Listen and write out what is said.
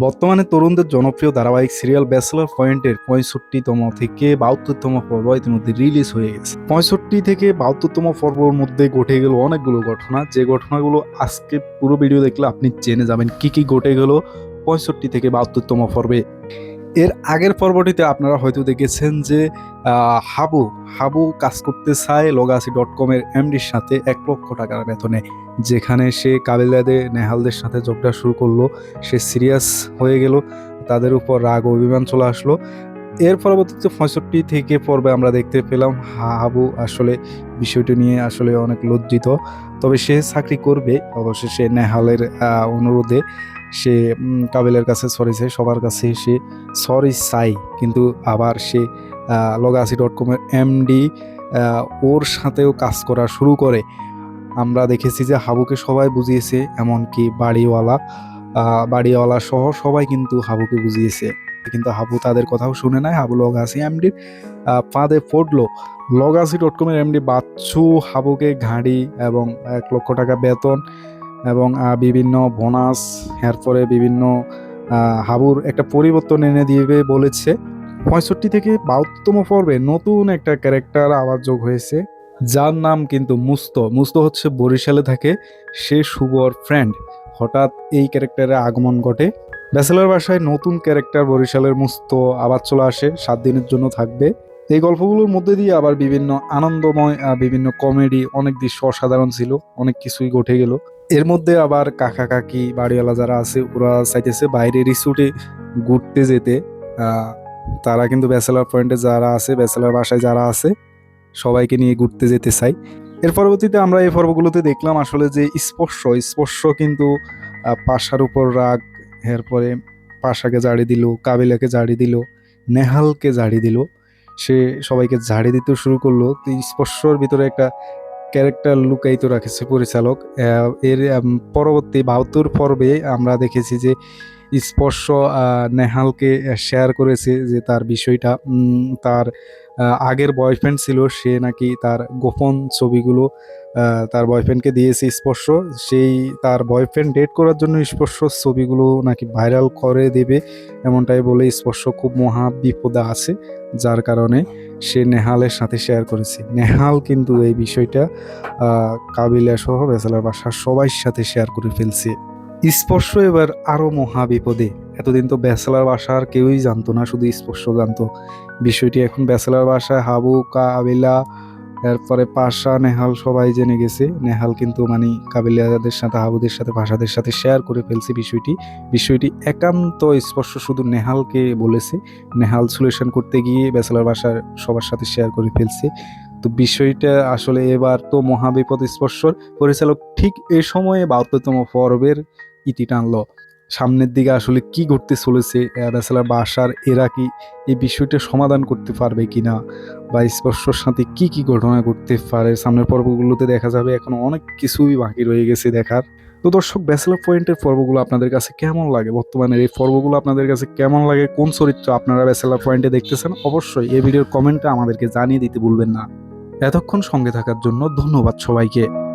বর্তমানে তরুণদের জনপ্রিয় ধারাবাহিক সিরিয়াল ব্যাচেলার পয়েন্টের পঁয়ষট্টিতম থেকে বাহাত্তরতম পর্ব ইতিমধ্যে রিলিজ হয়ে গেছে। পঁয়ষট্টি থেকে বাহাত্তরতম পর্বর মধ্যে ঘটে গেল অনেকগুলো ঘটনা। যে ঘটনাগুলো আজকে পুরো ভিডিও দেখলে আপনি জেনে যাবেন কি কি ঘটে গেল পঁয়ষট্টি থেকে বাহাত্তরতম পর্বে। এর আগের পর্বটিতে আপনারা হয়তো দেখেছেন যে হাবু হাবু কাজ করতে চায় লগাসি ডট কমের এমডির সাথে এক লক্ষ টাকার বেতনে, যেখানে সে কাবিলাদে নেহালদের সাথে যোগটা শুরু করল। সে সিরিয়াস হয়ে গেল, তাদের উপর রাগ অভিমান চলে আসলো। এর পরবর্তীতে পঁয়ষট্টি থেকে পর্বে আমরা দেখতে পেলাম হাবু আসলে বিষয়টি নিয়ে আসলে অনেক লজ্জিত। তবে সে চাকরি করবে, অবশেষে নেহালের অনুরোধে সে কাবিলের কাছে সরি চাই, সবার কাছে সে সরি চাই। কিন্তু আবার সে লগাসি ডট কমের এমডি ওর সাথেও কাজ করা শুরু করে। আমরা দেখেছি যে হাবুকে সবাই বুঝিয়েছে, এমনকি বাড়িওয়ালা বাড়িওয়ালা সহ সবাই কিন্তু হাবুকে বুঝিয়েছে। কিন্তু হাবু তাদের কথাও শুনে নাই হাবু লগাসি এমডির ফাঁদে পড়ল। লগাসি ডট কমের এমডি বাচ্চু হাবুকে ঘাড়ি এবং এক লক্ষ টাকা বেতন এবং বিভিন্ন বোনাস। এরপরে বিভিন্ন হাবুর একটা পরিবর্তন এনে দিবে বলেছে। পঁয়ষট্টি থেকে বাহাত্তম পর্বে নতুন একটা ক্যারেক্টার আবার যোগ হয়েছে, যার নাম কিন্তু মুস্ত। মুস্ত হচ্ছে বরিশালে থাকে সে শুভর ফ্রেন্ড হঠাৎ এই ক্যারেক্টারের আগমন ঘটে। ব্যাচেলার বাসায় নতুন ক্যারেক্টার বরিশালের মুস্ত আবার চলে আসে, সাত দিনের জন্য থাকবে। এই গল্পগুলোর মধ্যে দিয়ে আবার বিভিন্ন আনন্দময় বিভিন্ন কমেডি অনেক দৃশ্য অসাধারণ ছিল, অনেক কিছুই ঘটে গেল। এর মধ্যে আবার কাকা কাকি, বাড়িওয়ালা যারা আছে, ওরা চাইতেছে বাইরে রিসোর্টে ঘুরতে যেতে। তারা কিন্তু ব্যাচেলার পয়েন্টে যারা আছে, ব্যাচেলার বাসায় যারা আছে, সবাইকে নিয়ে ঘুরতে যেতে চাই এর পরবর্তীতে আমরা এই পর্বগুলোতে দেখলাম আসলে যে স্পর্শ স্পর্শ কিন্তু পাশার উপর রাগ এরপরে পাশাকে জাড়ি দিল, কাবিলাকে জাড়ি দিল, নেহালকে জাড়ি দিল। সে সবাইকে ঝাড়ি দিতে শুরু করল। স্পর্শর ভিতরে একটা ক্যারেক্টার লুকায়িত রাখেছে পরিচালক। এর পরবর্তী বাহাত্তর পর্বে আমরা দেখেছি যে স্পর্শ নেহালকে শেয়ার করেছে যে তার বিষয়টা তার আগের বয়ফ্রেন্ড ছিল, সে নাকি তার গোপন ছবিগুলো তার বয়ফ্রেন্ডকে দিয়েছে স্পর্শ। সেই তার বয়ফ্রেন্ড ডেট করার জন্য স্পর্শ ছবিগুলো নাকি ভাইরাল করে দেবে, এমনটাই বলে স্পর্শ খুব মহা বিপদে আছে, যার কারণে সে নেহালের সাথে শেয়ার করেছে। নেহাল কিন্তু এই বিষয়টা কাবিলা সহ বেসালার বাসার সবাই সাথে শেয়ার করে ফেলছে। স্পর্শ এবার আরও মহা বিপদে এতদিন তো ব্যাচেলার বাসার কেউই জানতো না, শুধু স্পর্শ জানতো। বিষয়টি এখন ব্যাচেলার বাসায় হাবু, কাবিলা এরপরে পাশা, নেহাল সবাই জেনে গেছে। নেহাল কিন্তু মানে কাবিলিয়াদের সাথে হাবুদের সাথে ভাষাদের সাথে শেয়ার করে ফেলছে বিষয়টি। বিষয়টি একান্ত স্পর্শ শুধু নেহালকে বলেছে। নেহাল সলিউশন করতে গিয়ে ব্যাচেলার বাসার সবার সাথে শেয়ার করে ফেলছে। তো বিষয়টা আসলে এবার তো মহাবিপদ স্পর্শর। পরিচালক ঠিক এ সময়ে বাহাত্তরতম পর্বের ইতি টানলো। সামনের দিকে আসলে কি ঘটতে চলেছে ব্যাচেলার বাসার এরা কি এই বিষয়টা সমাধান করতে পারবে কিনা বা স্পর্শর সাথে কি কি ঘটনা ঘটতে পারে? সামনের পর্বগুলোতে দেখা যাবে এখন অনেক কিছুই বাকি রয়ে গেছে দেখার। তো দর্শক ব্যাচেলার পয়েন্টের পর্বগুলো আপনাদের কাছে কেমন লাগে? বর্তমানে এই পর্বগুলো আপনাদের কাছে কেমন লাগে? কোন চরিত্র আপনারা ব্যাচেলার পয়েন্টে দেখতেছেন? অবশ্যই এই ভিডিওর কমেন্টে আমাদেরকে জানিয়ে দিতে ভুলবেন না। এতক্ষণ সঙ্গে থাকার জন্য ধন্যবাদ সবাইকে।